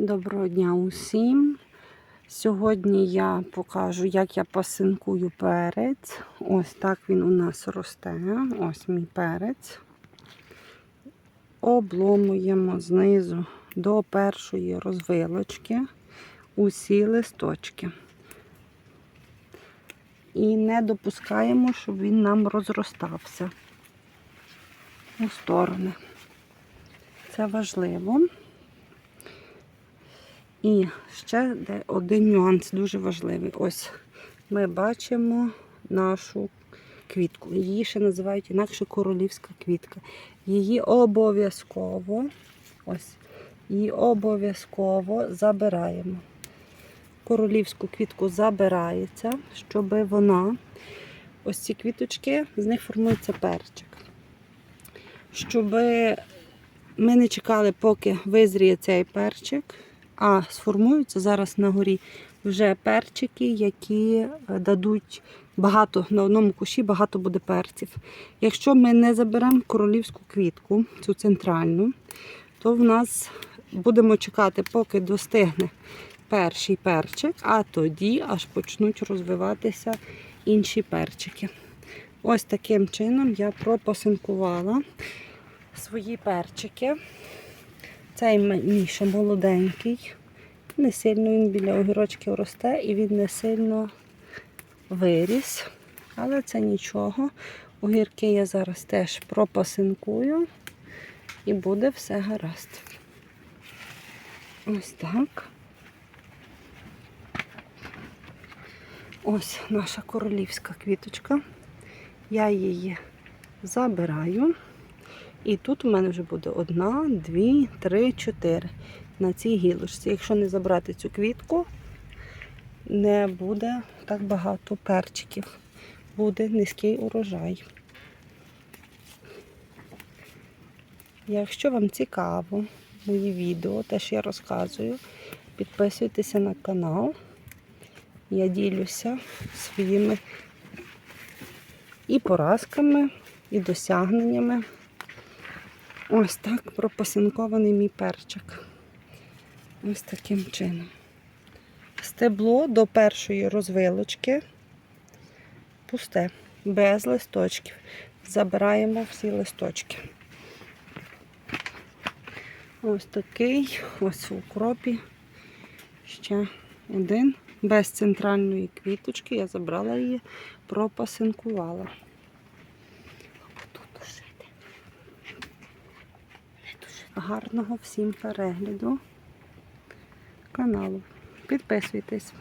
Доброго дня усім. Сьогодні я покажу, як я пасинкую перець. Ось так він у нас росте. Ось мій перець. Обломуємо знизу до першої розвилочки усі листочки. І не допускаємо, щоб він нам розростався у сторони. Це важливо. І ще де один нюанс дуже важливий. Ось ми бачимо нашу квітку. Її ще називають інакше королівська квітка. Її обов'язково, ось, її обов'язково забираємо. Королівську квітку забирається, щоб вона, ось ці квіточки, з них формується перчик. Щоб ми не чекали, поки визріє цей перчик, а сформуються зараз на горі вже перчики, які е, дадуть багато на одному кущі багато буде перців. Якщо ми не заберемо королівську квітку, цю центральну, то в нас будемо чекати, поки достигне перший перчик, а тоді аж почнуть розвиватися інші перчики. Ось таким чином я пропасинкувала свої перчики. Цей мій ще молоденький. Не сильно він біля огірочків росте і він не сильно виріс. Але це нічого. Огірки я зараз теж пропасинкую і буде все гаразд. Ось так. Ось наша королівська квіточка. Я її забираю. І тут у мене вже буде одна, дві, три, чотири на цій гілочці. Якщо не забрати цю квітку, не буде так багато перчиків. Буде низький урожай. Якщо вам цікаво мої відео, те, що я розказую, підписуйтеся на канал. Я ділюся своїми і поразками, і досягненнями. Ось так пропасинкований мій перчик. Ось таким чином. Стебло до першої розвилочки пусте, без листочків. Забираємо всі листочки. Ось такий, ось в укропі. Ще один. Без центральної квіточки я забрала її, пропасинкувала. Гарного всім перегляду каналу. Підписуйтесь.